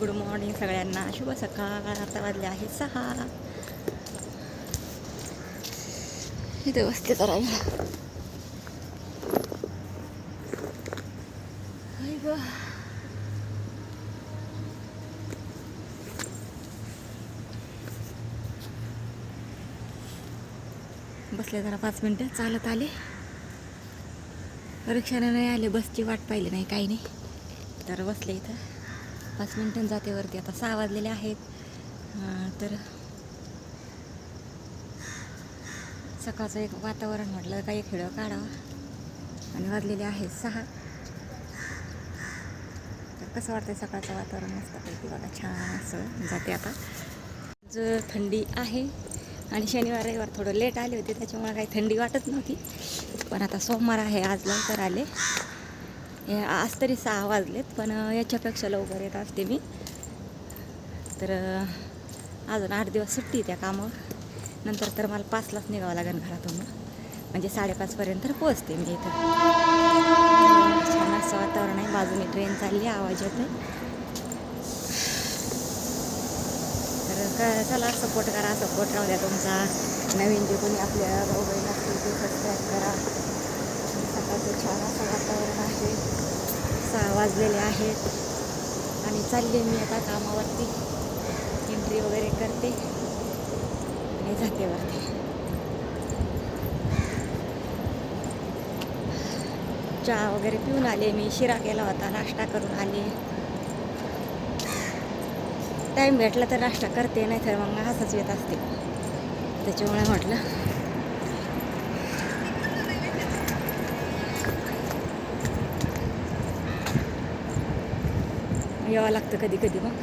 Good morning सगळ्यांना. शुभ सकाळ. आता वाजले आहे सहा. इथे बसते जरा मी. बसले जरा पाच मिनटं. चालत आले. रिक्षाने नाही आले. बसची वाट पाहिली नाही काही नाही. तर बसले इथं. पाच मिनटं जाते वरती आता सहा वाजलेले आहेत. तर सकाळचं एक वातावरण म्हटलं काही खेळ काढावं. आणि वाजलेले आहेत सहा. तर कसं वाटतंय सकाळचं वातावरण मस्तपैकी बघा छान असं जाते आता. ज थंडी आहे आणि शनिवार रविवार थोडं लेट आले होते त्याच्यामुळे काही थंडी वाटत नव्हती. पण आता सोमवार आहे आज लवकर आले. आज तरी सहा वाजलेत पण याच्यापेक्षा लवकर येत असते मी. तर अजून आठ दिवस सुट्टी त्या कामावर. नंतर तर मला पाचलाच निघावं लागेल घरातून. म्हणजे साडेपाचपर्यंत पोहोचते मी इथं. छान असं वातावरण आहे. बाजूने ट्रेन चालली आहे, आवाज आहे तर क- चला सपोर्ट करा सपोर्ट राहू द्या तुमचा. नवीन जे कोणी आपल्या भाऊ बहीण असतील ते सबस्क्राईब करा. सकाळचं छान असं वातावरण आहे. सहा वाजलेले आहेत. आणि चालले मी आता कामावरती. एंट्री वगैरे करते. आणि जाते वरती. चहा वगैरे पिऊन आले मी. शिरा केला होता. नाश्ता करून आले. टाईम भेटला तर नाश्ता करते नाही तर मग असंच येत असते. त्याच्यामुळे म्हटलं यावं लागतं कधी कधी मग.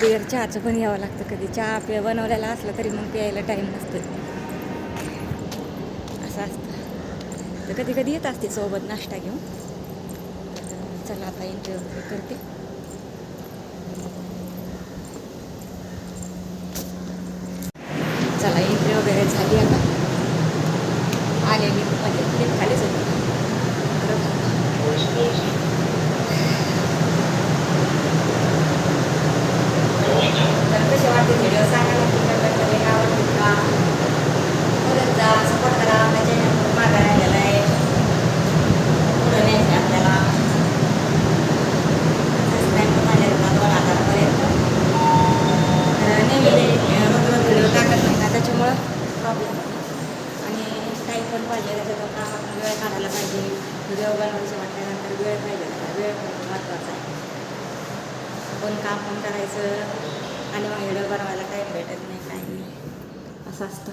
बिगर चहाचं पण यावं लागतं कधी. चहा पे बनवलेला असला तरी मग प्यायला टाईम नसतो असं असतं. तर कधी कधी येत असते सोबत नाश्ता घेऊन. तर चला आता इंटरव्ह्यू करते. चला इंटरव्ह्यू वगैरे झाली आता. आलेली म्हणजे खाली खालीच होती बरोबर. तर कसे वाटते व्हिडिओ सांगा नक्की comment मध्ये आवडतील का परत जा सपोर्ट करा आपल्या चॅनल मागे राहिलेला आहे पुढं न्यायचं आहे आपल्याला सबस्क्राईब पण झाले आहेत दोन हजारापर्यंत तर नेहमी ते रोज रोज व्हिडिओ टाकत नाही ना त्याच्यामुळं प्रॉब्लेम आणि काही पण पाहिजे त्याच्यातून कामातून वेळ काढायला पाहिजे व्हिडिओ बनवायचे म्हटल्यानंतर वेळ पाहिजे त्याला वेळ महत्त्वाचा आहे. पण काम पण करायचं आणि मग व्हिडिओ बनवायला काही भेटत नाही काही नाही. असं असतं.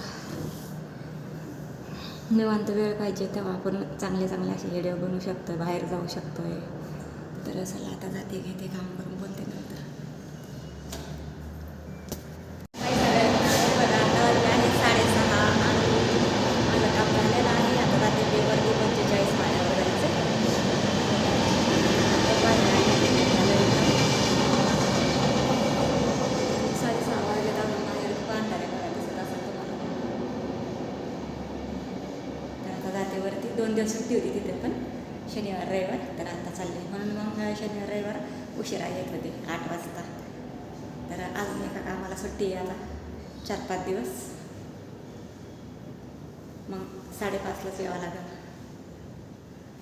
निवांत वेळ पाहिजे तेव्हा आपण चांगले चांगले असे व्हिडिओ बनवू शकतो बाहेर जाऊ शकतो आहे तर चला आता जाते घेते काम करून बोलते नंतर साडेसहा माझं काम झालेलं आहे आता जाते पेवरती पंचेचाळीस माझ्यावर जायचं साडेसहा वाजले अजून बाहेर बांधारे बघा दिसत असेल तुम्हाला तर आता जाते वरती दोन दिवस सुट्टी होती तिथे पण शनिवार रविवार. तर आता चालले म्हणून मग शनिवार रविवार उशिरा येत होते आठ वाजता. तर अजून एका आम्हाला सुट्टी यायला चार पाच दिवस. मग साडेपाचलाच यावं लागेल.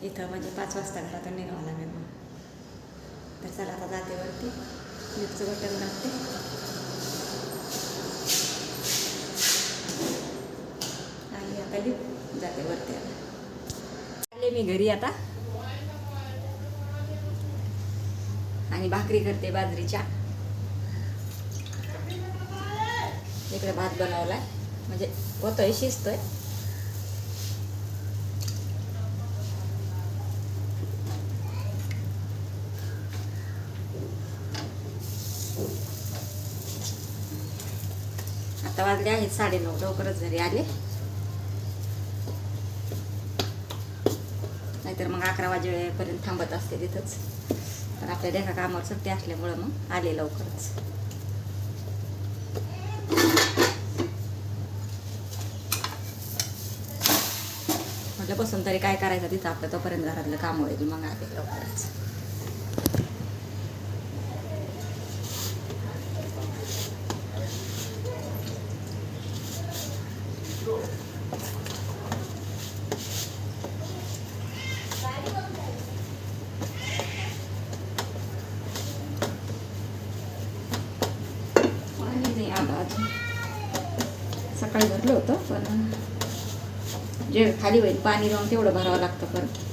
इथं म्हणजे पाच वाजता घरातून निघावं लागेल मग. तर चला आता जाते वरती. लिपचं बटन लागते आणि आता लिप जाते वरती आता. मी घरी आता. आणि भाकरी करते बाजरीच्या. इकडे भात बनवलाय. म्हणजे होतोय शिजतोय. आता वाजले आहेत साडेनऊ. लवकरच घरी आले. नाहीतर मग अकरा वाजेपर्यंत थांबत असते तिथंच. तर आपल्या लेखा कामावर सुट्टी असल्यामुळं मग आले लवकरच. म्हटलं बसून तरी काय करायचं तिथं? आपलं तोपर्यंत घरातलं काम होईल मग आले लवकरच. सकाळी भरलं होतं पण जे खाली होईल पाणी राहून तेवढं भरावं लागतं परत.